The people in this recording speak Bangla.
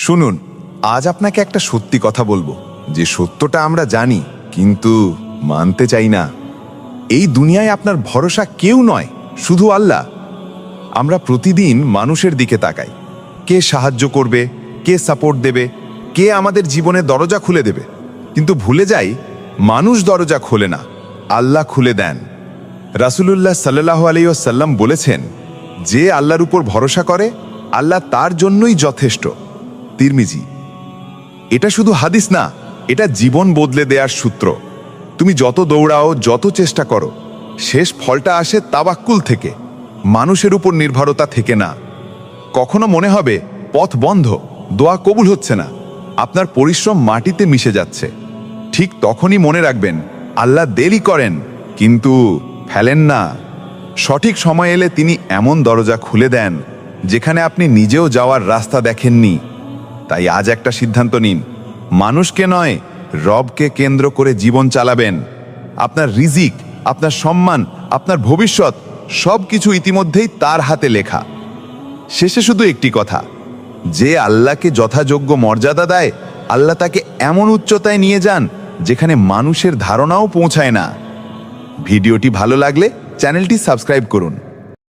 শুনুন, আজ আপনাকে একটা সত্যি কথা বলব। যে সত্যটা আমরা জানি, কিন্তু মানতে চাই না। এই দুনিয়ায় আপনার ভরসা কেউ নয়, শুধু আল্লাহ। আমরা প্রতিদিন মানুষের দিকে তাকাই। কে সাহায্য করবে, কে সাপোর্ট দেবে, কে আমাদের জীবনে দরজা খুলে দেবে। কিন্তু ভুলে যাই, মানুষ দরজা খোলে না, আল্লাহ খুলে দেন। রাসুলুল্লাহ সাল্লাহ আলাইসাল্লাম বলেছেন, যে আল্লাহর উপর ভরসা করে, আল্লাহ তার জন্যই যথেষ্ট। তিরমিজি। এটা শুধু হাদিস না, এটা জীবন বদলে দেওয়ার সূত্র। তুমি যত দৌড়াও, যত চেষ্টা করো, শেষ ফলটা আসে তাবাক্কুল থেকে। মানুষের উপর নির্ভরতা থেকে না। কখনো মনে হবে, পথ বন্ধ, দোয়া কবুল হচ্ছে না। আপনার পরিশ্রম মাটিতে মিশে যাচ্ছে। ঠিক তখনই মনে রাখবেন, আল্লাহ দেরি করেন, কিন্তু ফেলেন না। সঠিক সময় এলে তিনি এমন দরজা খুলে দেন, যেখানে আপনি নিজেও যাওয়ার রাস্তা দেখেননি। তাই আজ একটা সিদ্ধান্ত নিন। মানুষকে নয়, রবকে কেন্দ্র করে জীবন চালাবেন। আপনার রিজিক, আপনার সম্মান, আপনার ভবিষ্যৎ সব কিছু ইতিমধ্যেই তার হাতে লেখা। শেষে শুধু একটি কথা, যে আল্লাহকে যথাযোগ্য মর্যাদা দেয়, আল্লাহ তাকে এমন উচ্চতায় নিয়ে যান যেখানে মানুষের ধারণাও পৌঁছায় না। ভিডিওটি ভালো লাগলে চ্যানেলটি সাবস্ক্রাইব করুন।